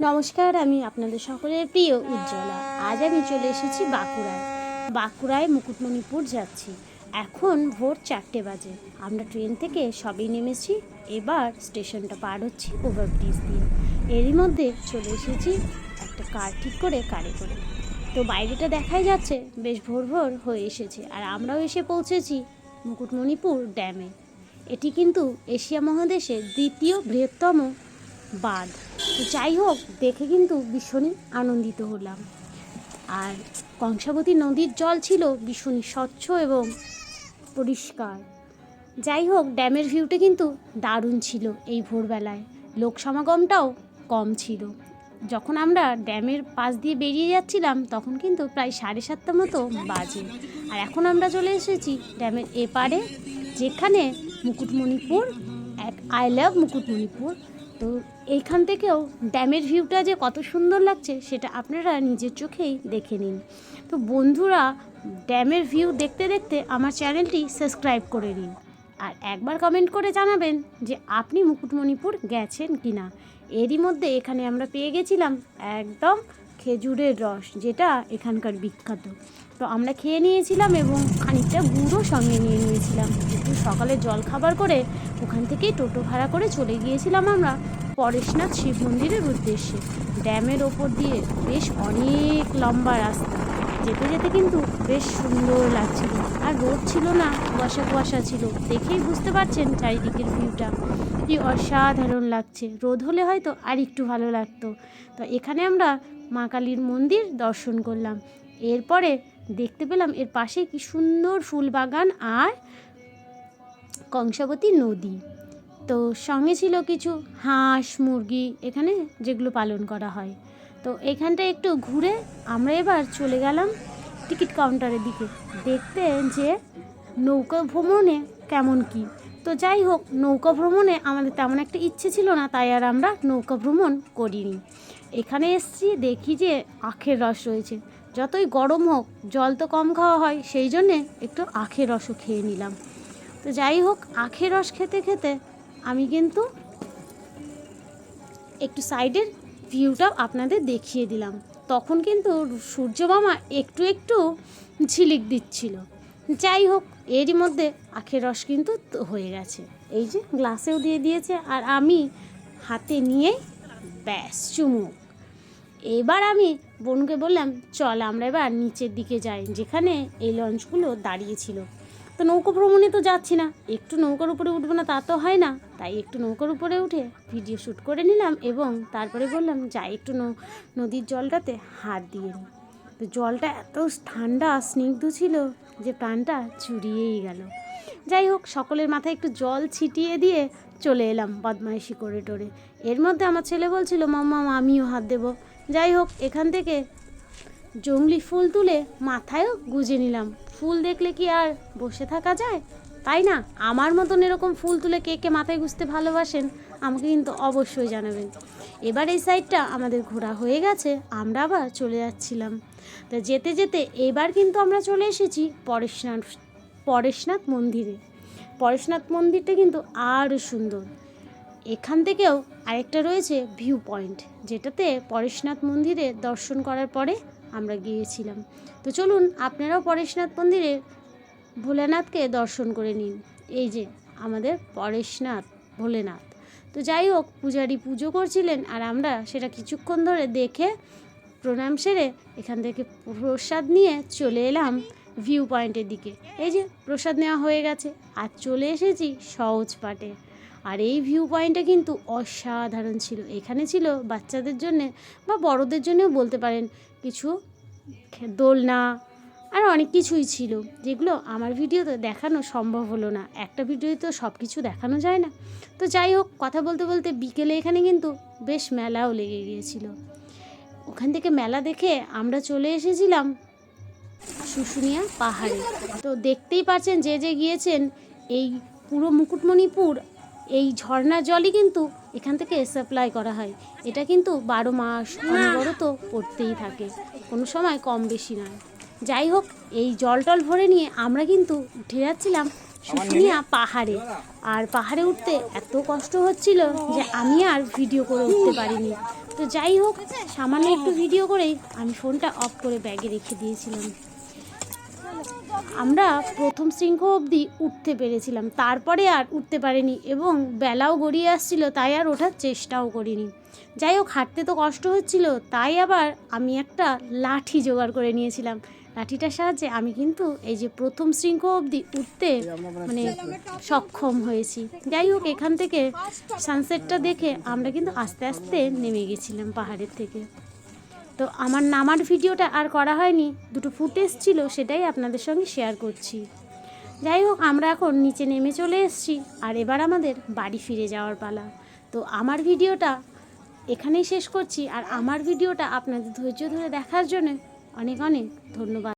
নমস্কার, আমি আপনাদের সকলের প্রিয় উজ্জ্বলা। আজ আমি চলে এসেছি বাঁকুড়ায়। বাঁকুড়ায় মুকুটমণিপুর যাচ্ছি। এখন ভোর চারটে বাজে। আমরা ট্রেন থেকে সবই নেমেছি। এবার স্টেশনটা পার হচ্ছি ওভারব্রিজ দিয়ে। এরই মধ্যে চলে এসেছি একটা কার ঠিক করে কারে করে। তো বাইরেটা দেখাই যাচ্ছে, বেশ ভোর ভোর হয়ে এসেছে। আর আমরাও এসে পৌঁছেছি মুকুটমণিপুর ড্যামে। এটি কিন্তু এশিয়া মহাদেশের দ্বিতীয় বৃহত্তম বাঁধ তো যাই হোক, দেখে কিন্তু ভীষণই আনন্দিত হলাম। আর কংসাবতী নদীর জল ছিল ভীষণই স্বচ্ছ এবং পরিষ্কার। যাই হোক, ড্যামের ভিউটা কিন্তু দারুণ ছিল এই ভোরবেলায়। লোক সমাগমটাও কম ছিল। যখন আমরা ড্যামের পাশ দিয়ে বেরিয়ে যাচ্ছিলাম, তখন কিন্তু প্রায় সাড়ে সাতটা মতো বাজে। আর এখন আমরা চলে এসেছি ড্যামের এপারে, যেখানে মুকুটমণিপুর, এক আই লাভ মুকুটমণিপুর তো এইখান থেকেও ড্যামের ভিউটা যে কত সুন্দর লাগছে, সেটা আপনারা নিজের চোখেই দেখে নিন। তো বন্ধুরা, ড্যামের ভিউ দেখতে দেখতে আমার চ্যানেলটি সাবস্ক্রাইব করে নিন। আর একবার কমেন্ট করে জানাবেন যে আপনি মুকুটমণিপুর গেছেন কি না এরই মধ্যে এখানে আমরা পেয়ে গেছিলাম একদম খেজুরের রস, যেটা এখানকার বিখ্যাত। তো আমরা খেয়ে নিয়েছিলাম এবং খানিকটা গুঁড়ো সঙ্গে নিয়ে নিয়েছিলাম। একটু সকালে জল খাবার করে ওখান থেকেই টোটো ভাড়া করে চলে গিয়েছিলাম আমরা পরেশনাথ শিব মন্দিরের উদ্দেশ্যে। ড্যামের ওপর দিয়ে বেশ অনেক লম্বা রাস্তা। যেতে যেতে কিন্তু বেশ সুন্দর লাগছিল। আর রোদ ছিল না, কুয়াশা কুয়াশা ছিল। দেখেই বুঝতে পারছেন চারিদিকের ভিউটা কি অসাধারণ লাগছে। রোদ হলে হয়তো আর একটু ভালো লাগতো। তো এখানে আমরা মা কালীর মন্দির দর্শন করলাম। এরপরে দেখতে পেলাম এর পাশে কি সুন্দর ফুল বাগান আর কংসাবতী নদী। তো সঙ্গে ছিল কিছু হাঁস, মুরগি এখানে যেগুলো পালন করা হয়। তো এখানটা একটু ঘুরে আমরা এবার চলে গেলাম টিকিট কাউন্টারের দিকে। দেখতে যে নৌকা ভ্রমণে কেমন কি। তো যাই হোক, নৌকা ভ্রমণে আমাদের তেমন একটা ইচ্ছে ছিল না, তাই আর আমরা নৌকা ভ্রমণ করিনি। এখানে এসছি, দেখি যে আখের রস রয়েছে। যতই গরম হোক, জল তো কম খাওয়া হয়, সেই জন্যে একটু আখের রসও খেয়ে নিলাম। তো যাই হোক, আখের রস খেতে খেতে আমি কিন্তু একটু সাইডের ভিউটাও আপনাদের দেখিয়ে দিলাম। তখন কিন্তু সূর্য মামা একটু একটু ঝিলিক দিচ্ছিল। যাই হোক, এরই মধ্যে আখের রস কিন্তু হয়ে গেছে। এই যে গ্লাসেও দিয়ে দিয়েছে আর আমি হাতে নিয়ে ব্যাস, চুমুক। এবার আমি বোনকে বললাম, চল আমরা এবার নিচের দিকে যাই, যেখানে এই লঞ্চগুলো দাঁড়িয়েছিল তো নৌকো ভ্রমণে তো যাচ্ছি না। একটু নৌকার উপরে উঠবো না, তা তো হয় না। তাই একটু নৌকার উপরে উঠে ভিডিও শ্যুট করে নিলাম এবং তারপরে বললাম, যাই একটু নদীর জলটাতে হাত দিয়ে নিই তো জলটা এত ঠান্ডা স্নিগ্ধ ছিল যে প্রাণটা চুরিয়েই গেল। যাই হোক, সকলের মাথায় একটু জল ছিটিয়ে দিয়ে চলে এলাম বদমাইশি করে টোরে। এর মধ্যে আমার ছেলে বলছিল মাম্মা আমিও হাত দেবো। যাই হোক, এখান থেকে জংলি ফুল তুলে মাথায়ও গুজে নিলাম। ফুল দেখলে কি আর বসে থাকা যায়? তাই না? আমার মতন এরকম ফুল তুলে কে কে মাথায় গুজতে ভালোবাসেন, আমাকে কিন্তু অবশ্যই জানাবেন। এবার এই সাইডটা আমাদের ঘোরা হয়ে গেছে, আমরা আবার চলে যাচ্ছিলাম। তা যেতে যেতে এবার কিন্তু আমরা চলে এসেছি পরেশনাথ পরেশনাথ মন্দিরে। পরেশনাথ মন্দিরটা কিন্তু আরও সুন্দর। এখান থেকেও আরেকটা রয়েছে ভিউ পয়েন্ট, যেটাতে পরেশনাথ মন্দিরে দর্শন করার পরে আমরা গিয়েছিলাম। তো চলুন আপনারাও পরেশনাথ মন্দিরে ভোলেনাথকে দর্শন করে নিন। এই যে আমাদের পরেশনাথ, ভোলেনাথ। তো যাই হোক, পূজারি পুজো করছিলেন আর আমরা সেটা কিছুক্ষণ ধরে দেখে প্রণাম সেরে এখান থেকে প্রসাদ নিয়ে চলে এলাম ভিউ পয়েন্টের দিকে। এই যে প্রসাদ নেওয়া হয়ে গেছে আর চলে এসেছি সহজ পাটে আর এই ভিউ পয়েন্টটা কিন্তু অসাধারণ ছিল। এখানে ছিল বাচ্চাদের জন্যে বা বড়দের জন্যও বলতে পারেন কিছু দোলনা আর অনেক কিছুই ছিল, যেগুলো আমার ভিডিওতে দেখানো সম্ভব হলো না। একটা ভিডিওতে তো সব কিছু দেখানো যায় না। তো যাই হোক, কথা বলতে বলতে বিকেলে এখানে কিন্তু বেশ মেলাও লেগে গিয়েছিল। ওখান থেকে মেলা দেখে আমরা চলে এসেছিলাম শুশুনিয়া পাহাড়ে। তো দেখতেই পাচ্ছেন যে যে গিয়েছেন এই পুরো মুকুটমণিপুর এই ঝর্ণার জলই কিন্তু এখান থেকে সাপ্লাই করা হয়। এটা কিন্তু বারো মাস অনবরত পড়তেই থাকে। কোনো সময় কম বেশি নয়। যাই হোক এই জল টল ভরে নিয়ে আমরা কিন্তু উঠে যাচ্ছিলাম শুশুনিয়া পাহাড়ে। আর পাহাড়ে উঠতে এত কষ্ট হচ্ছিল যে আমি আর ভিডিও করে উঠতে পারিনি। তো যাই হোক সামান্য একটু ভিডিও করেই আমি ফোনটা অফ করে ব্যাগে রেখে দিয়েছিলাম। আমরা প্রথম শৃঙ্খ অবধি উঠতে পেরেছিলাম। তারপরে আর উঠতে পারিনি এবং বেলাও গড়িয়ে আসছিল, তাই আর ওঠার চেষ্টাও করিনি। যাই হোক, হাঁটতে তো কষ্ট হচ্ছিল, তাই আবার আমি একটা লাঠি জোগাড় করে নিয়েছিলাম। লাঠিটার সাহায্যে আমি কিন্তু এই যে প্রথম শৃঙ্খ অবধি উঠতে মানে সক্ষম হয়েছি। যাই হোক, এখান থেকে সানসেটটা দেখে আমরা কিন্তু আস্তে আস্তে নেমে গেছিলাম পাহাড়ের থেকে। তো আমার নামার ভিডিওটা আর করা হয়নি, দুটো ফুটেজ ছিল সেটাই আপনাদের সঙ্গে শেয়ার করছি। যাই হোক, আমরা এখন নিচে নেমে চলে এসেছি আর এবার আমাদের বাড়ি ফিরে যাওয়ার পালা। তো আমার ভিডিওটা এখানেই শেষ করছি আর আমার ভিডিওটা আপনাদের ধৈর্য ধরে দেখার জন্য অনেক অনেক ধন্যবাদ।